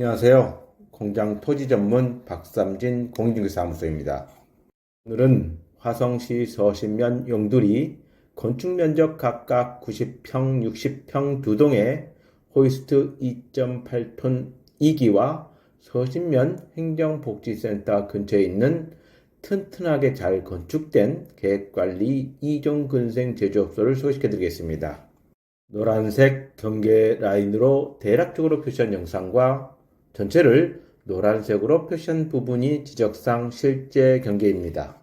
안녕하세요. 공장 토지 전문 박삼진 공인중개사무소입니다. 오늘은 화성시 서신면 용두리 건축 면적 각각 90평, 60평 두 동의 호이스트 2.8톤 2기와 서신면 행정복지센터 근처에 있는 튼튼하게 잘 건축된 계획관리 2종 근생 제조업소를 소개시켜 드리겠습니다. 노란색 경계 라인으로 대략적으로 표시한 영상과 전체를 노란색으로 표시한 부분이 지적상 실제 경계입니다.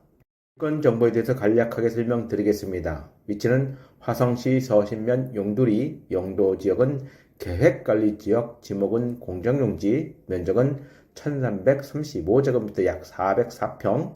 건 정보에 대해서 간략하게 설명드리겠습니다. 위치는 화성시 서신면 용두리 영도 지역은 계획관리지역, 지목은 공정용지, 면적은 1335제곱미터 약 404평,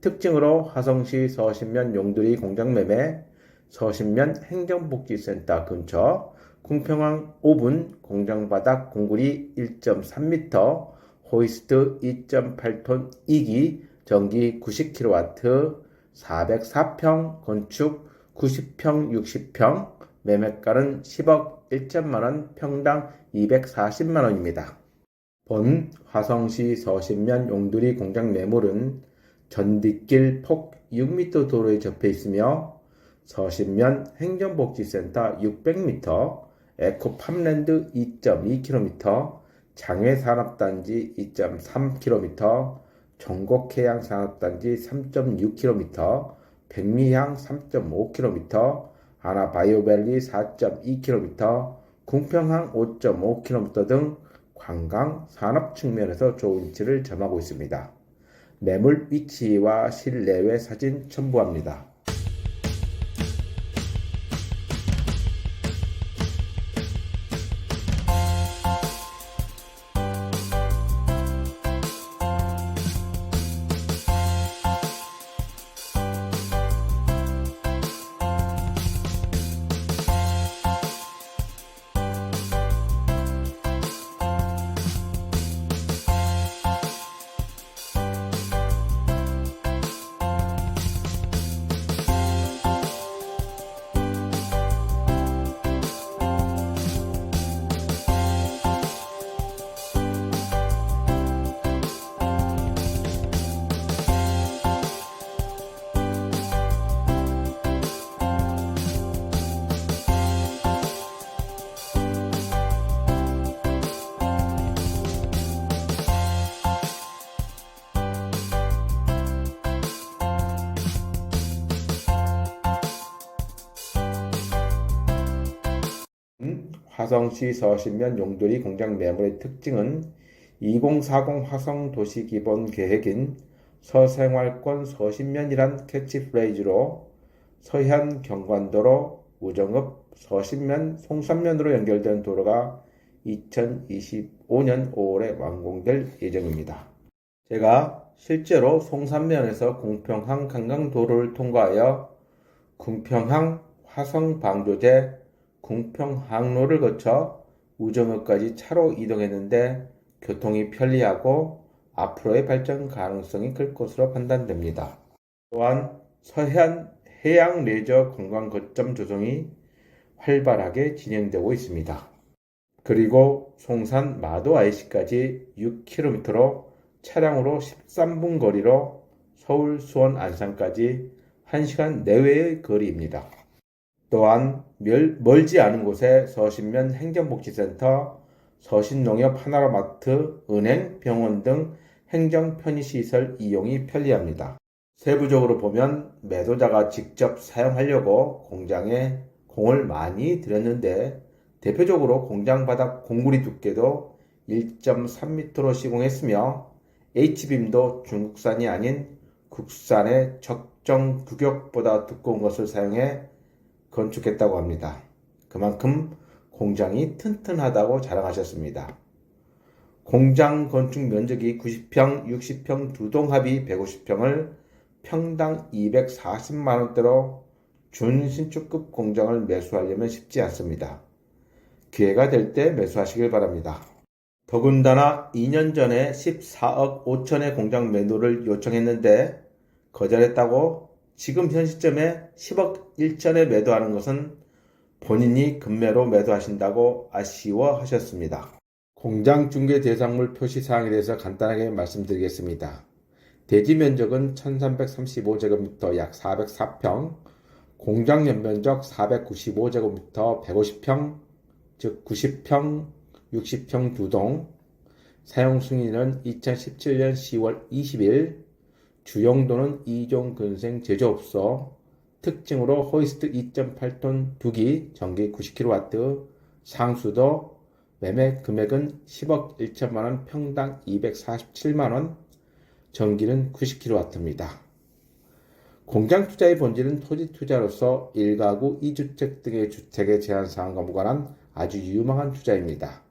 특징으로 화성시 서신면 용두리 공장매매, 서신면 행정복지센터 근처, 궁평항 5분, 공장바닥 공구리 1.3m, 호이스트 2.8톤 2기, 전기 90kW, 404평, 건축 90평, 60평, 매매가는 10억 1천만원, 평당 240만원입니다. 본 화성시 서신면 용두리 공장 매물은 전뒷길 폭 6m 도로에 접해 있으며 서신면 행정복지센터 600m, 에코 팜랜드 2.2km, 장외산업단지 2.3km, 전곡해양산업단지 3.6km, 백미향 3.5km, 아나바이오밸리 4.2km, 궁평항 5.5km 등 관광 산업 측면에서 좋은 위치를 점하고 있습니다. 매물 위치와 실내외 사진 첨부합니다. 화성시 서신면 용두리 공장 매물의 특징은 2040 화성 도시 기본 계획인 서생활권 서신면이란 캐치프레이즈로 서해안 경관도로 우정읍 서신면 송산면으로 연결된 도로가 2025년 5월에 완공될 예정입니다. 제가 실제로 송산면에서 공평항 강강도로를 통과하여 궁평항 화성방조제 궁평 항로를 거쳐 우정읍까지 차로 이동했는데 교통이 편리하고 앞으로의 발전 가능성이 클 것으로 판단됩니다. 또한 서해안 해양 레저 관광 거점 조성이 활발하게 진행되고 있습니다. 그리고 송산 마도 IC까지 6km로 차량으로 13분 거리로 서울 수원 안산까지 1시간 내외의 거리입니다. 또한 멸- 멀지 않은 곳에 서신면 행정복지센터, 서신농협 하나로마트, 은행, 병원 등 행정 편의시설 이용이 편리합니다. 세부적으로 보면 매도자가 직접 사용하려고 공장에 공을 많이 들였는데 대표적으로 공장 바닥 공구리 두께도 1.3m로 시공했으며 H빔도 중국산이 아닌 국산의 적정 규격보다 두꺼운 것을 사용해 건축했다고 합니다. 그만큼 공장이 튼튼하다고 자랑하셨습니다. 공장 건축 면적이 90평, 60평 두 동 합이 150평을 평당 240만 원대로 준신축급 공장을 매수하려면 쉽지 않습니다. 기회가 될 때 매수하시길 바랍니다. 더군다나 2년 전에 14억 5천의 공장 매도를 요청했는데 거절했다고 지금 현 시점에 10억 1천에 매도하는 것은 본인이 급매로 매도하신다고 아쉬워하셨습니다. 공장 중개 대상물 표시 사항에 대해서 간단하게 말씀드리겠습니다. 대지 면적은 1335제곱미터 약 404평, 공장 연면적 495제곱미터 150평, 즉 90평, 60평 두동, 사용 승인은 2017년 10월 20일, 주용도는 이종 근생 제조업소, 특징으로 호이스트 2.8톤 두기, 전기 90kW, 상수도, 매매 금액은 10억 1천만 원, 평당 247만 원, 전기는 90kW입니다. 공장 투자의 본질은 토지 투자로서 1가구 2주택 등의 주택의 제한 사항과 무관한 아주 유망한 투자입니다.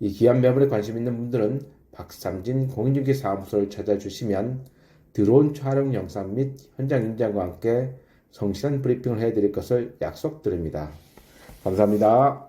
이 귀한 매물에 관심 있는 분들은 박삼진 공인중개 사무소를 찾아주시면 드론 촬영 영상 및 현장 인장과 함께 성실한 브리핑을 해드릴 것을 약속드립니다. 감사합니다.